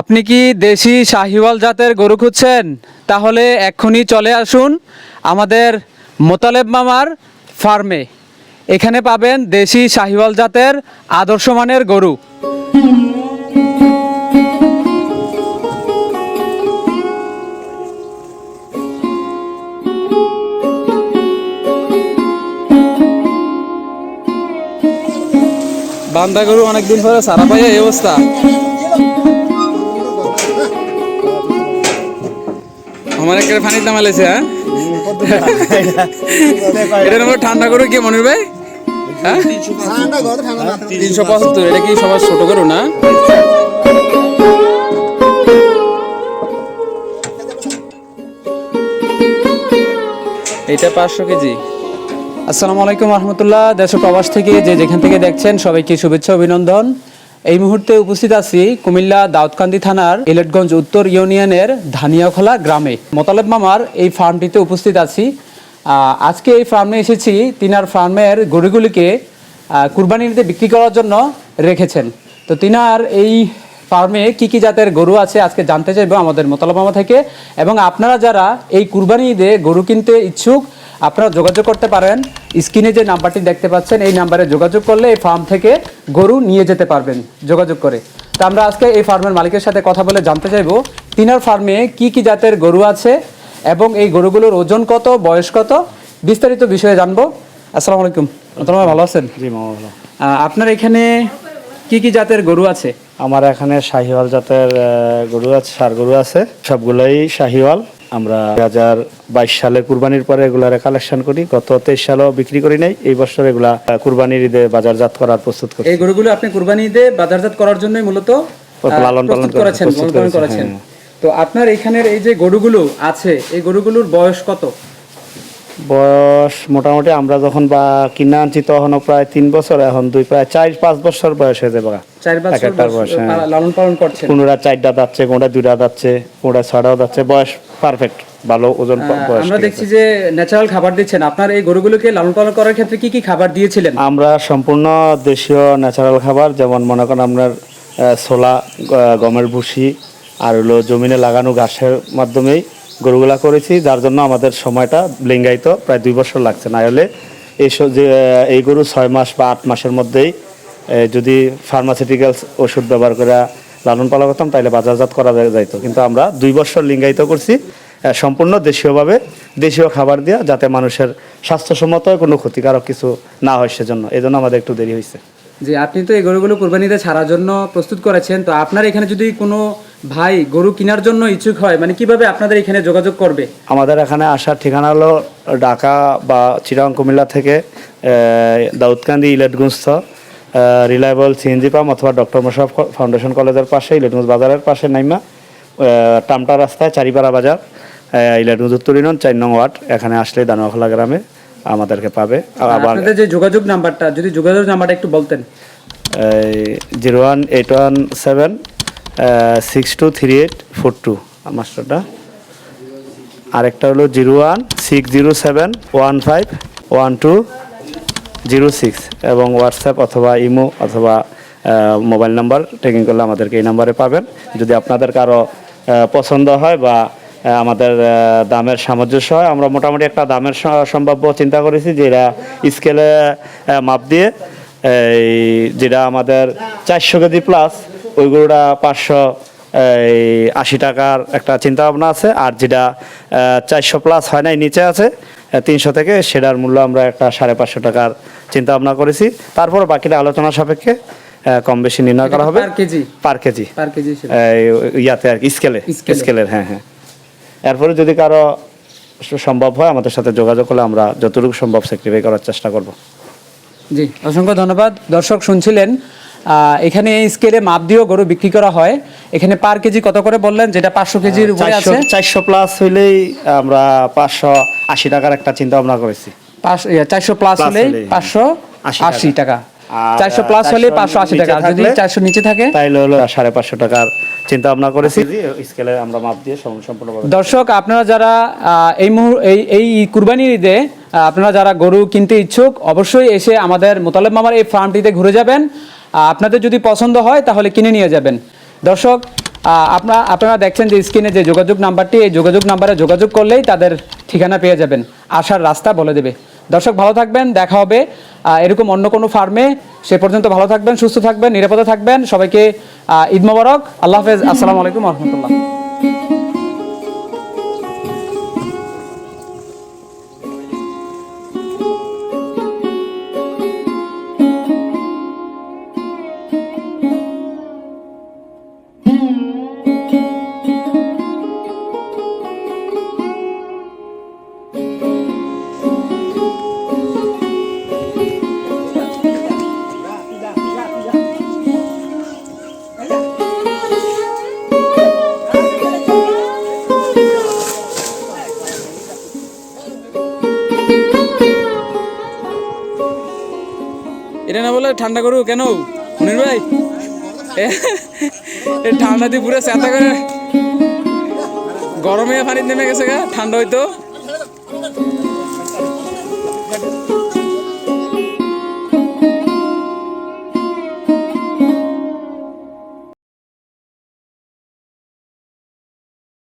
আপনি কি দেশি শাহিওয়াল জাতের গরু খুঁজছেন? তাহলে এক্ষুনি চলে আসুন আমাদের মোতালেব মামার ফার্মে। এখানে পাবেন দেশি শাহিওয়াল জাতের আদর্শ মানের গরু। বান্দা গরু অনেকদিন পরে সারা পাইয়া এই অবস্থা। আমার একটা পানির দাম আলেছে হ্যাঁ? এটা নম্বর ঠান্ডা গরু কি, মনির ভাই? হ্যাঁ? তিনশো পঁচাত্তর, এটা কি সবার ছোট গরু না? এটা পাঁচশো কেজি। আসসালামু আলাইকুম রহমতুল্লাহ, দেশ প্রবাস থেকে যে যেখান থেকে দেখছেন সবাইকে শুভেচ্ছা, অভিনন্দন। এই মুহূর্তে উপস্থিত আছি কুমিল্লা দাউদকান্দি থানার ইলেটগঞ্জ উত্তর ইউনিয়নের ধানিয়াখোলা গ্রামে। মোতালেব মামার এই ফার্মটিতে উপস্থিত আছি। আজকে এই ফার্মে এসেছি, তিনার ফার্মের গরুগুলিকে কুরবানিতে বিক্রি করার জন্য রেখেছেন। তো তিনার এই ফার্মে কি কি জাতের গরু আছে আজকে জানতে চাইব আমাদের মোতালেব মামা থেকে। এবং আপনারা যারা এই কুরবানি ঈদে গরু কিনতে ইচ্ছুক আপনারা যোগাযোগ করতে পারেন। স্ক্রিনে যে নাম্বারটি দেখতে পাচ্ছেন এই নাম্বারে যোগাযোগ করলে এই ফার্ম থেকে গরু নিয়ে যেতে পারবেন যোগাযোগ করে। তো আমরা আজকে এই ফার্মের মালিকের সাথে কথা বলে জানতে চাইব তিনার ফার্মে কি কি জাতের গরু আছে এবং এই গরুগুলোর ওজন কত বয়স কত? বিস্তারিত বিষয়ে জানব। আসসালামু আলাইকুম। তোমার ভালো আছেন? জি মামা ভালো। আপনার এখানে কি কি জাতের গরু আছে? আমার এখানে শাহিওয়াল জাতের গরু আছে সার গরু আছে সবগুলোই শাহিওয়াল। আমরা দুই হাজার বাইশ সালে কুরবানির পরে এগুলার কালেকশন করি। গত তেইশ সালেও বিক্রি করি নাই। এই বছর এগুলা কুরবানির ঈদে বাজারজাত করার প্রস্তুত করি এই গরুগুলো আপনি কুরবানি ঈদে বাজারজাত করার জন্যই মূলত লালন পালন করেছেন লালন করেছেন হ্যাঁ। তো আপনার এখানের এই যে গরুগুলো আছে এই গরুগুলোর বয়স কত? বয়স মোটামুটি আমরা যখন বা কিনে আনছি তখনও প্রায় তিন বছর এখন দুই প্রায় চার পাঁচ বছর বয়স হয়ে যাবে এক একটার বয়স, হ্যাঁ। লালন পালন করছেন। কোনোটা চারটা যাচ্ছে কোনোটা দুইটা যাচ্ছে কোনোটা ছয়টাও যাচ্ছে। বয়স পারফেক্ট ভালো ওজন আমরা দেখছি যে ন্যাচারাল খাবার দিচ্ছেন। আপনার এই গরুগুলোকে লালন পালন করার ক্ষেত্রে কি কি খাবার দিয়েছিলেন? আমরা সম্পূর্ণ দেশীয় ন্যাচারাল খাবার যেমন মনে করেন আপনার ছোলা গমের ভুসি আর হলো জমিনে লাগানো ঘাসের মাধ্যমেই গরুগুলা করেছি যার জন্য আমাদের সময়টা লিঙ্গায়িত প্রায় দুই বছর লাগছে। না হলে এই যে এই গরু ছয় মাস বা আট মাসের মধ্যেই যদি ফার্মাসিউটিক্যালস ওষুধ ব্যবহার করে লালন পালন করতাম তাহলে বাজারজাত করা যায়- যাইতো। কিন্তু আমরা দুই বছর লিঙ্গায়িত করছি সম্পূর্ণ দেশীয়ভাবে দেশীয় খাবার দেওয়া যাতে মানুষের স্বাস্থ্যসম্মত কোনো ক্ষতিকারক কিছু না হয় সেজন্য। এই জন্য আমাদের একটু দেরি হয়েছে যে আপনি তো এই গরুগুলো কুরবানিতে ছাড়ার জন্য প্রস্তুত করেছেন। তো আপনার এখানে যদি কোনো ভাই গরু কেনার জন্য ইচ্ছুক হয় মানে কীভাবে আপনাদের এখানে যোগাযোগ করবে? আমাদের এখানে আসার ঠিকানা হলো ঢাকা বা চিরাং কুমিল্লা থেকে Daudkandi Eliotganj reliable CNG pump অথবা ডক্টর মোশারফ ফাউন্ডেশন কলেজের পাশে ইলেটগুঞ্জ বাজারের পাশে নাইমা। টামটা রাস্তায় চারিপাড়া বাজার। ইলেটগুঞ্জ উত্তর ইউনিয়ন চার নং ওয়ার্ড। এখানে আসলে দানোয়াখোলা গ্রামে আমাদেরকে পাবে। আবার আপনাদের যে যোগাযোগ নাম্বারটা যদি যোগাযোগ নাম্বারটা একটু বলতেন। Zero one eight one seven six two three eight four two. মাস্টারটা। আরেকটা হলো zero one six zero seven one five one two. Zero six এবং হোয়াটসঅ্যাপ অথবা ইমো অথবা মোবাইল নাম্বার ট্রেকিং করলে আমাদেরকে এই নাম্বারে পাবেন। যদি আপনাদের কারও পছন্দ হয় বা আমাদের দামের সামঞ্জস্য হয়, আমরা মোটামুটি একটা দামের সম্ভাব্য চিন্তা করেছি যেটা স্কেলে মাপ দিয়ে, এই যেটা আমাদের চারশো কেজি প্লাস ওইগুলোটা পাঁচশো, এই আশি টাকার একটা চিন্তা ভাবনা আছে। আর যেটা চারশো প্লাস হয় নাই, নিচে আছে তিনশো থেকে সেটার মূল্য আমরা একটা সাড়ে পাঁচশো টাকার চিন্তা ভাবনা করেছি। তারপর বাকিটা আলোচনা সাপেক্ষে কম বেশি নির্ণয় করা হবে। পার কেজি? পার ইয়াতে আর কি স্কেলে। স্কেলে। স্কেলের হ্যাঁ হ্যাঁ। এরপরে যদি কারও সম্ভব হয় আমাদের সাথে যোগাযোগ করলে আমরা যতটুকু সম্ভব স্যাক্রিফাই করার চেষ্টা করব। জি অসংখ্য ধন্যবাদ। দর্শক শুনছিলেন এখানে এই স্কেলে মাপ দিয়েও গরু বিক্রি করা হয়। এখানে পার কেজি কত করে বললেন? যেটা পাঁচশো কেজির উপরে আছে। চারশো প্লাস হইলেই আমরা পাঁচশো আশি টাকার একটা চিন্তা ভাবনা করেছি। চারশো প্লাস হলেই পাঁচশো আশি টাকা। চারশো প্লাস হলে পাঁচশো আশি টাকা। যদি চারশো নিচে থাকে? তাইলে হলো সাড়ে পাঁচশো টাকার চিন্তা ভাবনা করেছি। স্কেলে আমরা মাপ দিয়ে সম- সম্পূর্ণভাবে দর্শক আপনারা যারা এই মুহূর এই এই কুরবানির ঈদে আপনারা যারা গরু কিনতে ইচ্ছুক অবশ্যই এসে আমাদের মোতালেব মামার এই ফার্মটিতে ঘুরে যাবেন। আপনাদের যদি পছন্দ হয়, তাহলে কিনে নিয়ে যাবেন। দর্শক আপনারা আপনারা দেখছেন যে স্ক্রিনে যে যোগাযোগ নাম্বারটি, এই যোগাযোগ নাম্বারে যোগাযোগ করলেই তাদের ঠিকানা পেয়ে যাবেন। আসার রাস্তা বলে দেবে। দর্শক, ভালো থাকবেন, দেখা হবে। এরকম অন্য কোনো ফার্মে। সে পর্যন্ত ভালো থাকবেন, সুস্থ থাকবেন, নিরাপদে থাকবেন। সবাইকে ঈদ মোবারক। আল্লাহ হাফেজ। আসসালামু আলাইকুম রহমতুল্লাহ। এটা না বলে ঠান্ডা করু কেন? মনির ভাই? ঠান্ডা দিয়ে পুরো চেতা করে গরমে পানি নেমে গেছে গা, ঠান্ডা হইতো।